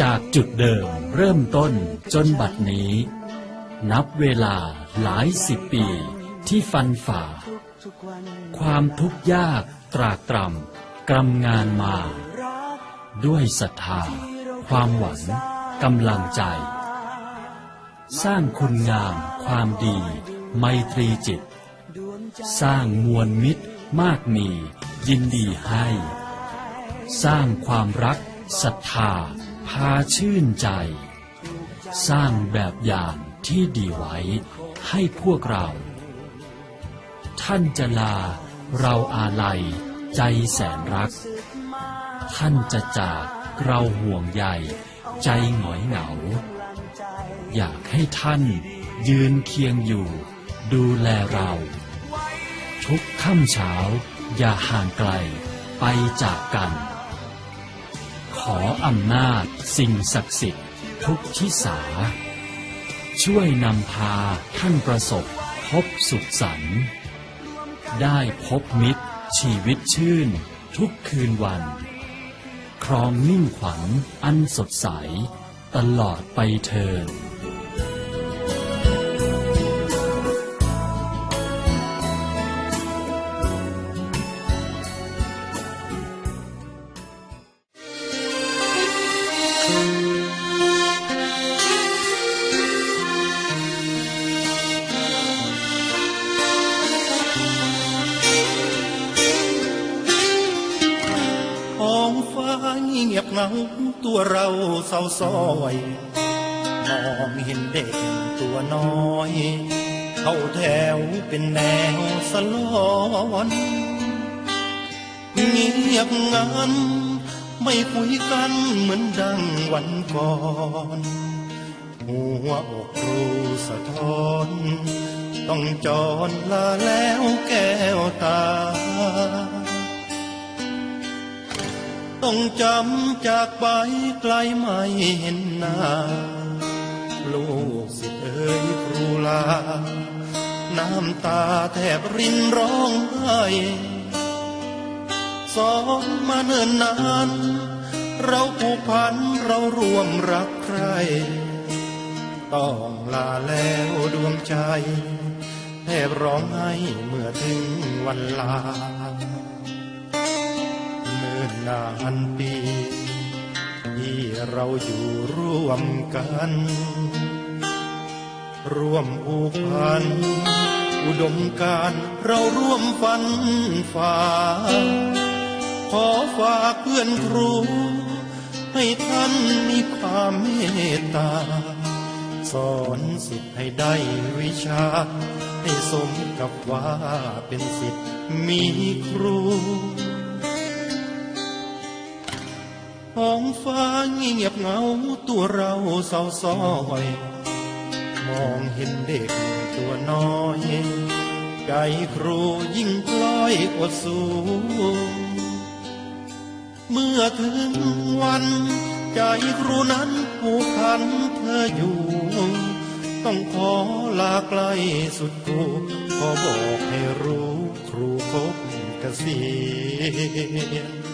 จากจุดเดิมเริ่มต้นจนบัดนี้ นับเวลาหลายสิบปีที่ฟันฝ่า ความทุกข์ยากตรากตรำกรำงานมา ด้วยศรัทธา ความหวังกำลังใจ สร้างคุณงามความดี ไมตรีจิต สร้างมวลมิตรมากมียินดีให้ สร้างความรัก ศรัทธาพาชื่นใจ สร้างแบบอย่างที่ดีไว้ให้พวกเรา ท่านจะลาเราอาลัยใจแสนรัก ท่านจะจากเราห่วงใยใจหงอยเหงา อยากให้ท่านยืนเคียงอยู่ ดูแลเรา ทุกค่ำเช้าอย่าห่างไกลไปจากกัน ขออำนาจสิ่งศักดิ์สิทธิ์ทุกทิศาช่วยนำพาท่านประสบพบสุขสันต์ได้พบมิตรชีวิตชื่นทุกคืนวัน ครองนิ่งขวัญอันสดใส ตลอดไปเทิน เงียบเหงาตัวเราเศร้าซ้อยมองเห็นเด็กตัวน้อย เข้าแถวเป็นแนวสลอนเงียบงันไม่คุยกันเหมือนดังวันก่อนหัวอกรู้สะท้อน ต้องจรลาแล้วแก้วตา ต้องจำจากไปไกลไม่เห็นหน้า ลูกสิเอ๋ยครูลา น้ำตาแทบรินร้องไห้สอนมาเนิ่นนาน เราผูกพันเราร่วมรักใคร ต้องลาแล้วดวงใจ แทบร้องไห้เมื่อถึงวันลา นิ่นนานปี ที่เราอยู่ร่วมกัน ร่วมผูกพัน อุดมการเราร่วมฝันฝ่า ขอฝากเพื่อนครู ให้ท่านมีความเมตตา สอนสิทธิ์ให้ได้วิชา ให้สมกับว่าเป็นสิทธิ์มีครู ท้องฟ้าเงียบเงาตัวเราเศร้าซ้อยมองเห็นเด็กตัวน้อยใจครูยิ่งกล้อยอดสู้เมื่อถึงวันใจครูนั้นผูกพันเธออยู่ ต้องขอลาไกลสุดกูขอบอกให้รู้ครูคบเกษียณ